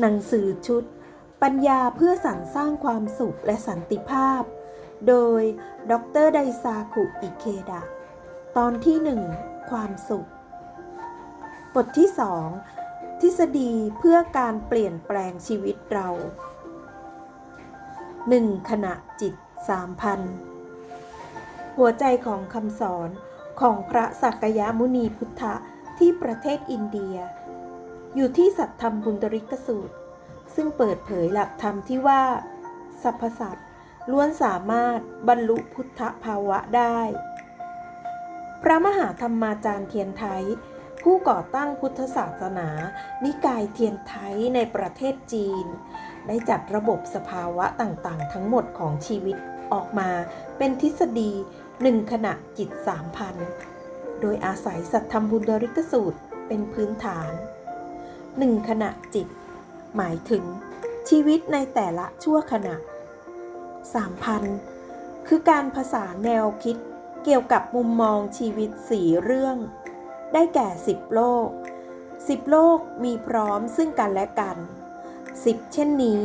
หนังสือชุด ปัญญาเพื่อสรรสร้างความสุขและสันติภาพ โดย ดรไดซาคุอิเคดะ ตอนที่หนึ่งความสุข บทที่สองทฤษฎีเพื่อการเปลี่ยนแปลงชีวิตเราหนึ่งขณะจิตสามพันหัวใจของคำสอนของพระสักยมุนีพุทธะที่ประเทศอินเดีย อยู่ที่สัตธรรมบุญตริกสูตร ซึ่งเปิดเผยหลักธรรมที่ว่าสรรพสัตว์ล้วนสามารถบรรลุพุทธภาวะได้ พระมหาธรรมาจารย์เทียนไทย ผู้ก่อตั้งพุทธศาสนา นิกายเทียนไทยในประเทศจีน ได้จัดระบบสภาวะต่างๆ ทั้งหมดของชีวิตออกมาเป็นทฤษฎีหนึ่งขณะจิตสามพัน โดยอาศัยสัตธรรมบุญดริกสูตรเป็นพื้นฐาน หนึ่งขณะจิต หมายถึงชีวิตในแต่ละชั่วขณะสามพันคือการภาษานแนวคิดเกี่ยวกับมุมมองชีวิตสี่เรื่อง ได้แก่สิบโลกสิบโลกมีพร้อมซึ่งกันและกันสิบเช่นนี้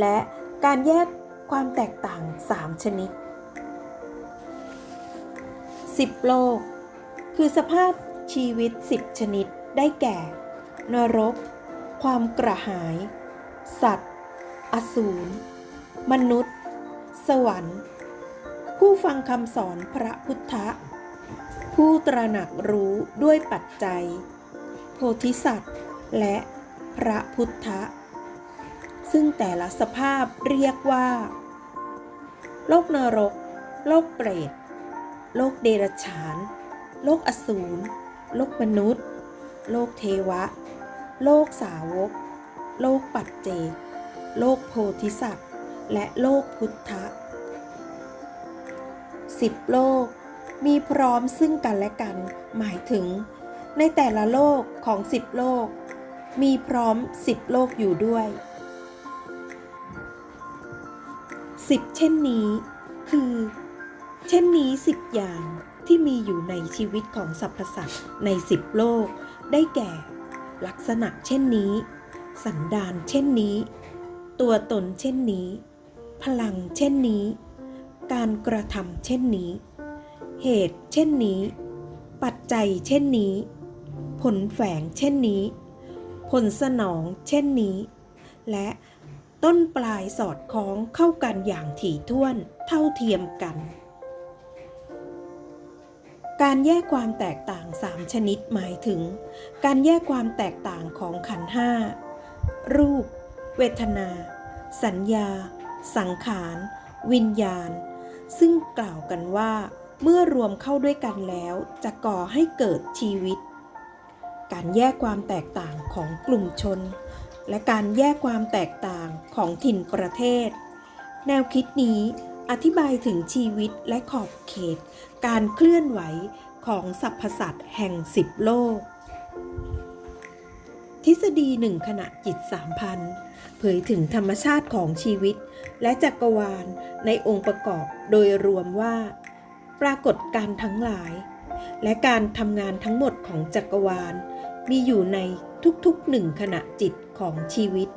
และการแยกความแตกต่างสามชนิดสิบโลก คือสภาพชีวิตสิบชนิดได้แก่ นรก ความกระหาย สัตว์ อสูร มนุษย์ สวรรค์ ผู้ฟังคำสอนพระพุทธะ ผู้ตระหนักรู้ด้วยปัจจัย โพธิสัตว์ และพระพุทธะ ซึ่งแต่ละสภาพเรียกว่า โลกนรก โลกเปรต โลกเดรัจฉาน โลกอสูร โลกมนุษย์ โลกเทวะ โลกสาวก โลกปัจเจก โลกโพธิสัตว์ และโลกพุทธะสิบโลก มีพร้อมซึ่งกันและกัน หมายถึง ในแต่ละโลกของสิบโลก มีพร้อมสิบโลกอยู่ด้วยสิบเช่นนี้คือ เช่นนี้สิบอย่างที่มีอยู่ในชีวิตของสรรพสัตว์ในสิบโลก ได้แก่ ลักษณะเช่นนี้ สันดานเช่นนี้ ตัวตนเช่นนี้ พลังเช่นนี้ การกระทำเช่นนี้ เหตุเช่นนี้ ปัจจัยเช่นนี้ ผลแฝงเช่นนี้ ผลสนองเช่นนี้ และต้นปลายสอดคล้องเข้ากันอย่างถี่ถ้วนเท่าเทียมกัน การแยกความแตกต่างสามชนิดหมายถึง การแยกความแตกต่างของขันห้ารูป เวทนา สัญญา สังขาร วิญญาณ ซึ่งกล่าวกันว่า เมื่อรวมเข้าด้วยกันแล้ว จะก่อให้เกิดชีวิต การแยกความแตกต่างของกลุ่มชน และการแยกความแตกต่างของถิ่นประเทศ แนวคิดนี้ อธิบายถึงชีวิตและขอบเขต การเคลื่อนไหวของสรรพสัตว์แห่งสิบโลก ทฤษฎีหนึ่งขณะจิตสามพันเผยถึงธรรมชาติของชีวิต และจักรวาลในองค์ประกอบโดยรวมว่า ปรากฏการ์ทั้งหลาย และการทำงานทั้งหมดของจักรวาล มีอยู่ในทุกๆหนึ่งขณะจิตของชีวิต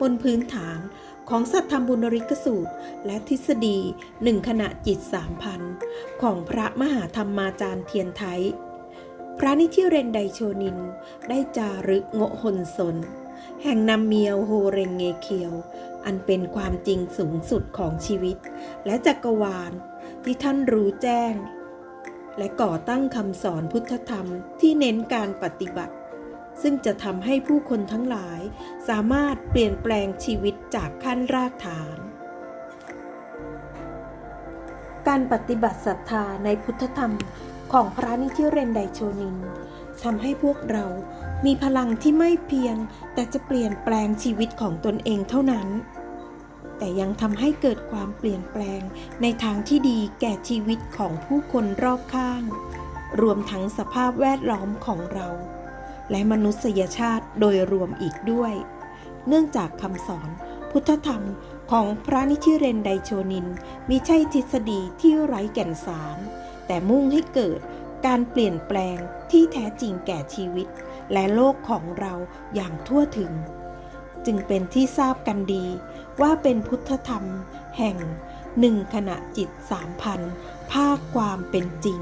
บนพื้นฐาน ของสัทธรรมบุญริกสูตร และทฤษฎีหนึ่งขณะจิตสามพันของพระมหาธรรมาจารย์เทียนไทย พระนิธิเรนไดโชนิน ได้จารึกโงหนสน แห่งนำเมียวโฮเรงเงเคียว อันเป็นความจริงสูงสุดของชีวิต และจักรวาลที่ท่านรู้แจ้ง และก่อตั้งคำสอนพุทธธรรมที่เน้นการปฏิบัติ ซึ่งจะทำให้ผู้คนทั้งหลาย สามารถเปลี่ยนแปลงชีวิตจากขั้นรากฐาน การปฏิบัติศรัทธาในพุทธธรรมของพระนิธิเรนไดโชนินทำให้พวกเรามีพลังที่ไม่เพียง แต่จะเปลี่ยนแปลงชีวิตของตนเองเท่านั้น แต่ยังทำให้เกิดความเปลี่ยนแปลงในทางที่ดีแก่ชีวิตของผู้คนรอบข้าง รวมทั้งสภาพแวดล้อมของเรา และมนุษยชาติโดยรวมอีกด้วย เนื่องจากคำสอนพุทธธรรมของพระนิธิเรนไดโชนินมีใช่ทฤษฎีที่ไร้แก่นสาร แต่มุ่งให้เกิดการเปลี่ยนแปลงที่แท้จริงแก่ชีวิต และโลกของเราอย่างทั่วถึง จึงเป็นที่ทราบกันดีว่าเป็นพุทธธรรมแห่งหนึ่งขณะจิตสามพันภาคความเป็นจริง